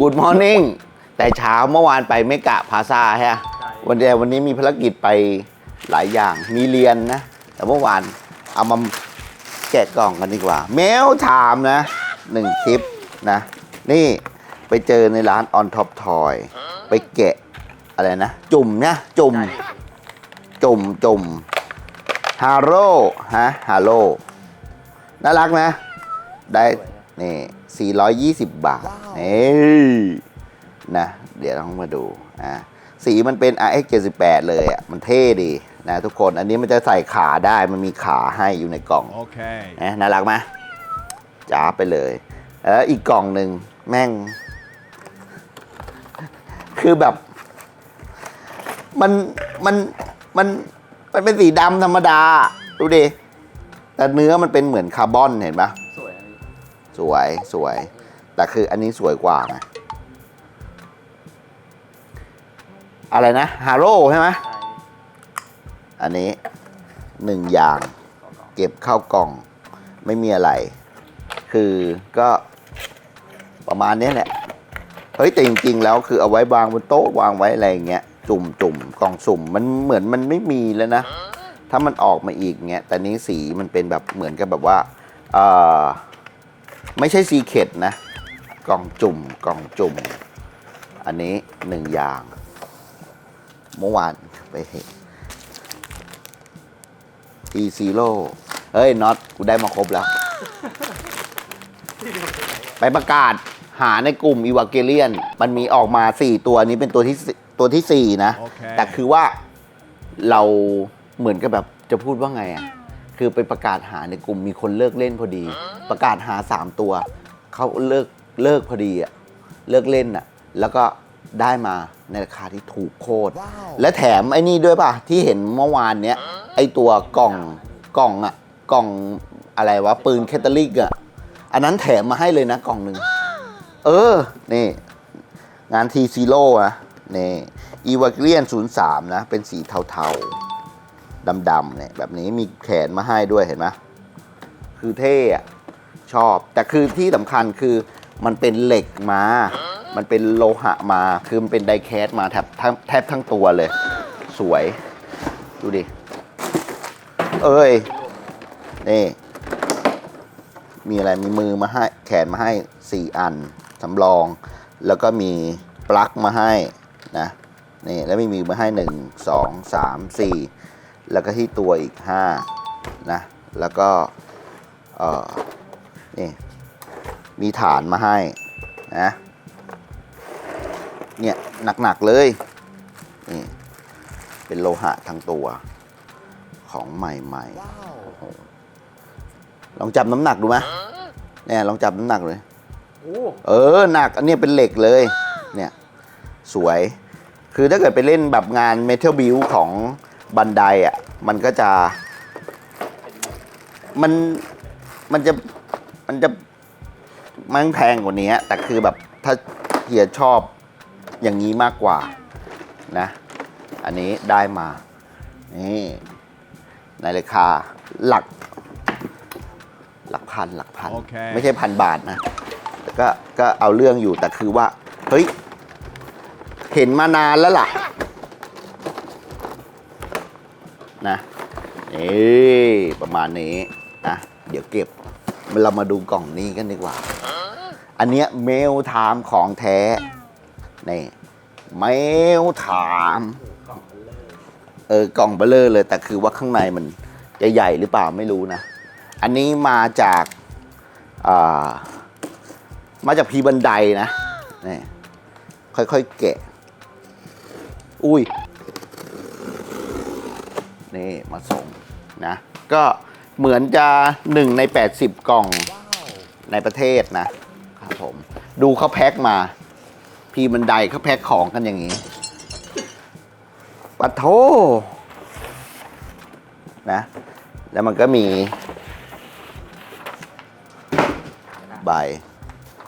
Good Morning แต่เช้าเมื่อวานไปเมกะพาซาใช่ไหมใช่วันเดียววันนี้มีภารกิจไปหลายอย่างมีเรียนนะ แต่เมื่อวานเอามาแกะกล่องกันดีกว่า เมลถามนะหนึ่งคลิปนะ นี่ไปเจอในร้าน On Top Toy ไปแกะอะไรนะ จุ่มนะจุ่ม จุ่มจุ่มฮาโร่ฮะฮาโร่น่ารักนะ ได้ นี่420 บาทนี่นะ เดี๋ยวต้องมาดูอะสีมันเป็น RX 78เลยอะ มันเท่ดีนะทุกคน อันนี้มันจะใส่ขาได้ มันมีขาให้อยู่ในกล่อง Okay. นะน่ารักไหมจ้าบไปเลย แล้วอีกกล่องหนึ่งแม่ง คือแบบ มัน มัน มัน มันเป็นสีดำธรรมดา ดูดิ แต่เนื้อมันเป็นเหมือนคาร์บอนเห็นปะสวยอันนี้ สวยสวย แต่คืออันนี้สวยกว่าไงอะไรนะฮาโร่ใช่ไหมอันนี้หนึ่งอย่าง เก็บเข้ากล่องไม่มีอะไร คือก็ประมาณนี้แหละ เฮ้ยแต่จริงๆแล้วคือเอาไว้วางบนโต๊ะวางไว้อะไรอย่างเงี้ยจุ่มจุ่มกล่องสุ่มมันเหมือนมันไม่มีแล้วนะ ถ้ามันออกมาอีกเงี้ยแต่นี้สีมันเป็นแบบเหมือนกับแบบว่าเออ ไม่ใช่ซีเค็ดนะ กล่องจุ่มกล่องจุ่ม อันนี้หนึ่งอย่าง เมื่อวานไปเห็นทีซีโร่เฮ้ยน็อตกูได้มาครบแล้ว ไปประกาศหาในกลุ่มอีวาเกเลียน มันมีออกมา 4 ตัวนี้เป็นตัวที่สี่ตัวทีสี่4 นะโอเคแต่คือว่าเราเหมือนกับแบบจะพูดว่าไงอะ คือไปประกาศหาในกลุ่มมีคนเลิกเล่นพอดี ประกาศหา 3 ตัว เขาเลิกเลิกพอดีอะเลิกเล่นอะแล้วก็ได้มาในราคาที่ถูกโคตร และแถมไอ้นี่ด้วยป่ะ ที่เห็นเมื่อวานเนี้ยไอ้ตัวกล่องกล่องอะกล่องอะไรวะ ปืนแคตตาลิกอะอันนั้นแถมมาให้เลยนะกล่องหนึ่งเออ นี่ งานทีซีโร่นะนี่อีวาเลียน03 นะ เป็นสีเทาๆ ดำๆเนี่ยแบบนี้มีแขนมาให้ด้วยเห็นไหมคือเท่อะชอบ แต่คือที่สำคัญคือมันเป็นเหล็กมา มันเป็นโลหะมา คือมันเป็นไดแคสมาแทบทั้งแทบทั้งตัวเลย สวย ดูดิ เอ้ย นี่ มีอะไร มีมือมาให้ แขนมาให้สี่อันสำรอง แล้วก็มีปลั๊กมาให้นะ นี่ แล้วมีมือมาให้หนึ่งสองสามสี่ แล้วก็ที่ตัวอีกห้านะแล้วก็เอ่อนี่มีฐานมาให้นะเนี่ยหนักๆเลยนี่เป็นโลหะทั้งตัวของใหม่ๆโอ้โหลองจับน้ำหนักดูไหมเนี่ยลองจับน้ำหนักเลยโอ้เออหนักอันเนี้ยเป็นเหล็กเลยเนี่ยสวยคือถ้าเกิดไปเล่นแบบงานเมทัลบิวของ บันไดอะมันก็จะมันมันจะมันจะมันแพงกว่านี้แต่คือแบบถ้าเฮียชอบอย่างนี้มากกว่านะ อันนี้ได้มา นี่ในราคาหลัก หลักพันหลักพันโอเคไม่ใช่พันบาทนะแต่ก็ก็เอาเรื่องอยู่แต่คือว่า เฮ้ย เห็นมานานแล้วล่ะนะ นี่ประมาณนี้นะเดี๋ยวเก็บเรามาดูกล่องนี้กันดีกว่า อันเนี้ยเมลไทม์ของแท้ นี่เมลไทม์เออกล่องเบลเลอร์เลย แต่คือว่าข้างในมันจะใหญ่หรือเปล่าไม่รู้นะ อันนี้มาจากอ่ามาจากพีบันไดนะนี่ค่อยๆแกะ อุ้ย นี่มาส่งนะ ก็เหมือนจะหนึ่งใน 80 กล่องในประเทศนะครับผม ดูเขาแพ็คมา พีบันไดเขาแพ็คของกันอย่างนี้ปัดโทนะ แล้วมันก็มี ใบ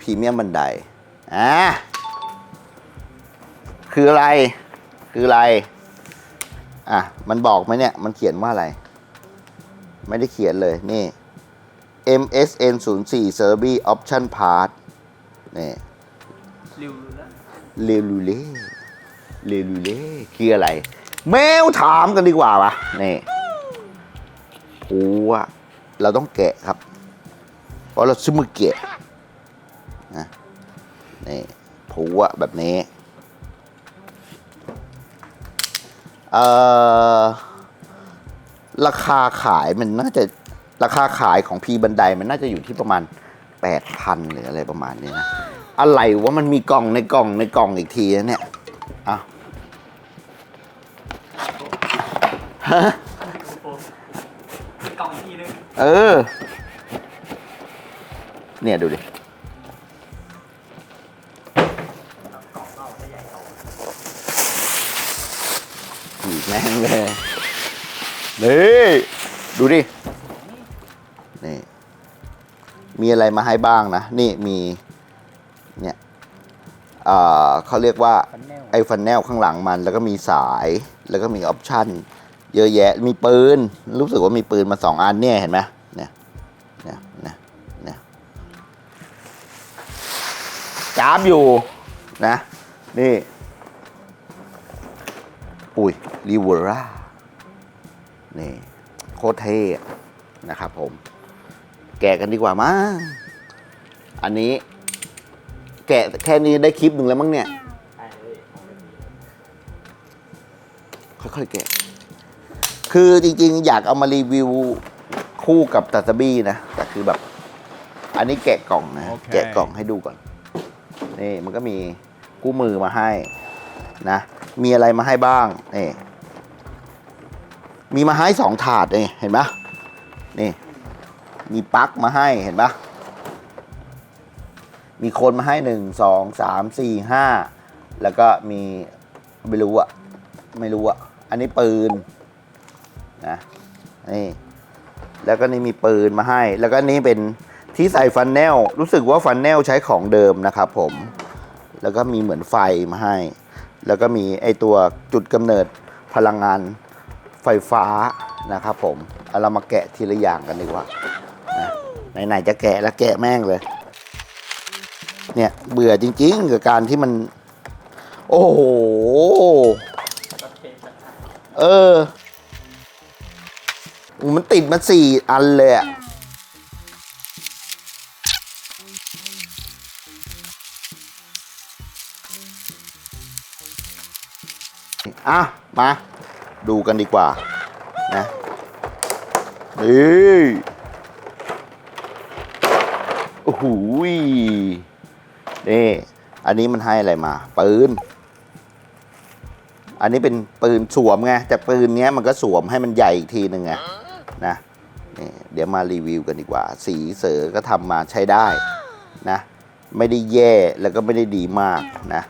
พรีเมียมบันไดอ่าคืออะไร คืออะไร อะ มันบอกไหมเนี่ย มันเขียนว่าอะไร ไม่ได้เขียนเลย นี่ MSN 0 4 Serby Option Part นี่ริวแล้วเลลูเล่เลลูเล่คืออะไร แมวถามกันดีกว่าวะนี่โอ้อะเราต้องแกะครับ เพราะเราซื้อมือแกะนะนี่ผูอะแบบนี้ เอ่อราคาขายมันน่าจะราคาขายของพีบันไดมันน่าจะอยู่ที่ประมาณ 8,000 หรืออะไรประมาณนี้นะ อะไรว่ามันมีกล่องในกล่องในกล่องอีกทีนะเนี่ยอะฮะกล่องทีนึง เออ เนี่ยดูดิ ผีแม่งเลยนี่ดูดิ นี่ มีอะไรมาให้บ้างนะ นี่มี เนี่ยเอ่อเขาเรียกว่าฟันแนลไอ้ฟันแนลข้างหลังมัน แล้วก็มีสาย แล้วก็มีออปชั่น เยอะแยะ มีปืน รู้สึกว่ามีปืนมาสองอันเนี่ยเห็นไหมเนี่ย เนี่ย เนี่ย เนี่ยจ้าบอยู่นะ นี่ อุ้ย รีเวอร่านี่โคตรเท่อะนะครับผม แกะกันดีกว่ามั้งอันนี้ แกะแค่นี้ได้คลิปหนึ่งแล้วมั้งเนี่ยใช่เลยค่อยๆแกะ คือจริงๆ อยากเอามารีวิวคู่กับตัสบี้นะ แต่คือแบบ อันนี้แกะกล่องนะ โอเค แกะกล่องให้ดูก่อน นี่มันก็มีกู้มือมาให้นะ มีอะไรมาให้บ้าง นี่ มีมาให้สองถาดนี่เห็นปะนี่มีปลั๊กมาให้เห็นปะมีโคนมาให้หนึ่งสองสามสี่ห้าแล้วก็มีไม่รู้อะไม่รู้อะอันนี้ปืนนะนี่แล้วก็นี่มีปืนมาให้ แล้วก็นี่เป็นที่ใส่ฟันแนลรู้สึกว่าฟันแนลใช้ของเดิมนะครับผม แล้วก็มีเหมือนไฟมาให้ แล้วก็มีไอตัวจุดกำเนิดพลังงาน ไฟฟ้านะครับผมเอาเรามาแกะทีละอย่างกันดีกว่านะไหนๆจะแกะแล้วแกะแม่งเลย เนี่ยเบื่อจริงๆกับการที่มัน โอ้โหเทสจัดเออมันติดมาสี่อันเลยอะอะ มา ดูกันดีกว่านะนี่โอ้โหนี่อันนี้มันให้อะไรมา ปืน อันนี้เป็นปืนสวมไงแต่ปืนเนี้ยมันก็สวมให้มันใหญ่อีกทีหนึ่งไงนะนี่เดี๋ยวมารีวิวกันดีกว่า สีเสือก็ทำมาใช้ได้นะ ไม่ได้แย่แล้วก็ไม่ได้ดีมากนะ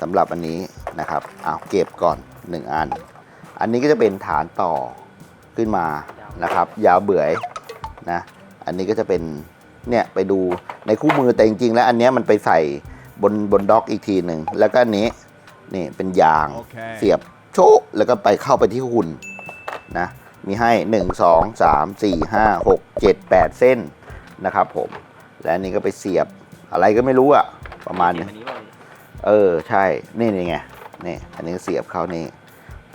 สำหรับอันนี้นะครับเอาเก็บก่อนหนึ่งอัน อันนี้ก็จะเป็นฐานต่อขึ้นมานะครับ ยาวเบื่อยนะ อันนี้ก็จะเป็นเนี่ยไปดูในคู่มือแต่จริงๆ แล้วอันเนี้ยมันไปใส่บนบนด็อกอีกทีหนึ่งแล้วก็อันนี้นี่เป็นยางโอเคเสียบโชะแล้วก็ไปเข้าไปที่หุ่นนะมีให้ 1 2 3 4 5 6 7 8 เส้นนะครับผม และอันนี้ก็ไปเสียบอะไรก็ไม่รู้อะประมาณเก็บนี้อันนี้ไว้เออ ใช่ นี่นี่ไงนี่อันนี้เสียบเข้านี่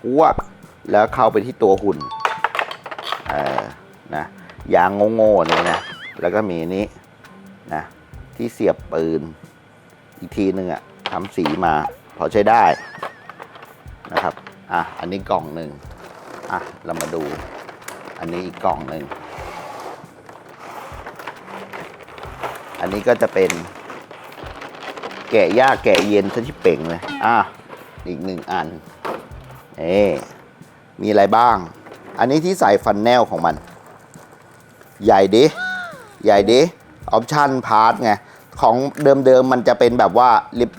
พวก แล้วเข้าไปที่ตัวหุ่นเออนะยางโง่ๆนี่นะ แล้วก็มีนี้นะที่เสียบปืน อีกทีหนึ่งอะทำสีมาพอใช้ได้นะครับอะอันนี้กล่องหนึ่งอะเรามาดู อันนี้อีกกล่องหนึ่งอันนี้ก็จะเป็นแกะยากแกะเย็นซะที่เป่งเลยอะอีกหนึ่งอันเอ๊ มีอะไรบ้าง อันนี้ที่ใส่ฟันแนลของมัน ใหญ่ดิ ใหญ่ดิออปชั่นพาร์ทไง ของเดิมๆมันจะเป็นแบบว่า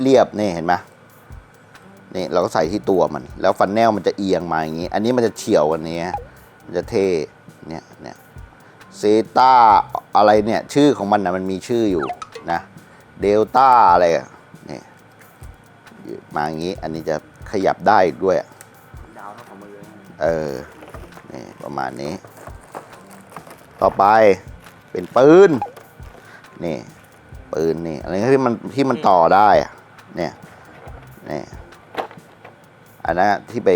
เรียบๆนี่เห็นไหมนี่เราก็ใส่ที่ตัวมัน แล้วฟันแนลมันจะเอียงมาอย่างนี้ อันนี้มันจะเฉียวอันนี้มันจะเท่เนี่ยเนี่ยเซต้าอะไรเนี่ยชื่อของมันนะมันมีชื่ออยู่นะเดลต้าอะไรอะนี่มาอย่างนี้อันนี้จะขยับได้อีกด้วย เออ นี่ประมาณนี้ ต่อไปเป็นปืน นี่ ปืนนี่อะไรที่มันที่มันต่อได้อะเนี่ย นี่ อันนั้นที่ไป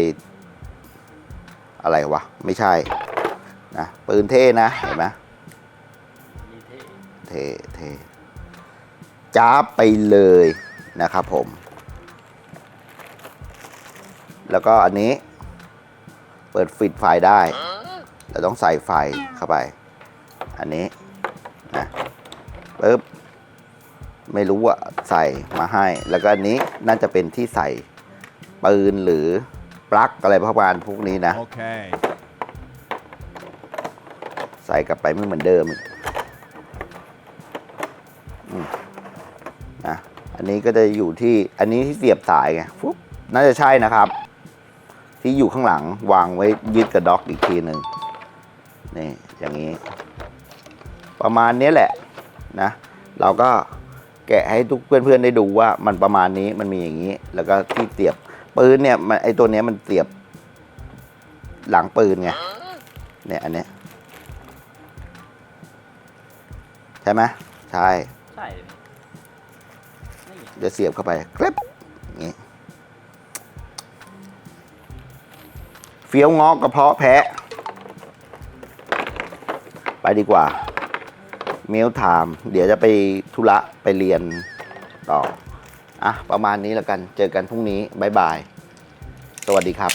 อะไรวะ ไม่ใช่ นะ ปืนเท่นะ เห็นไหมเท่เท่จ้าไปเลยนะครับผม แล้วก็อันนี้ เปิดฟิตไฟได้ เราต้องใส่ไฟเข้าไป อันนี้นะปึ๊บไม่รู้ว่าใส่มาให้ แล้วก็อันนี้น่าจะเป็นที่ใส่ปืนหรือปลั๊กอะไรประมาณพวกนี้นะ Okay. ใส่กลับไปไม่เหมือนเดิมอีกอืมนะอันนี้ก็จะอยู่ที่อันนี้ที่เสียบสายไงฟุ๊บน่าจะใช่นะครับ ที่อยู่ข้างหลังวางไว้ยึดกับด็อกอีกทีหนึ่งนี่อย่างนี้ ประมาณนี้แหละนะ เราก็แกะให้ทุกเพื่อนๆได้ดูว่ามันประมาณนี้มันมีอย่างนี้ แล้วก็ที่เสียบปืนเนี่ยมันไอตัวเนี้ยมันเสียบหลังปืนไงเนี่ยอันเนี้ยใช่ไหมใช่ ใช่เลยนี่จะเสียบเข้าไปคลิป เฟี้ยวงอกกระเพาะแพะ ไปดีกว่า เมลถาม เดี๋ยวจะไปธุระไปเรียนต่อ อะ ประมาณนี้แล้วกัน เจอกันพรุ่งนี้ บ๊ายบาย สวัสดีครับ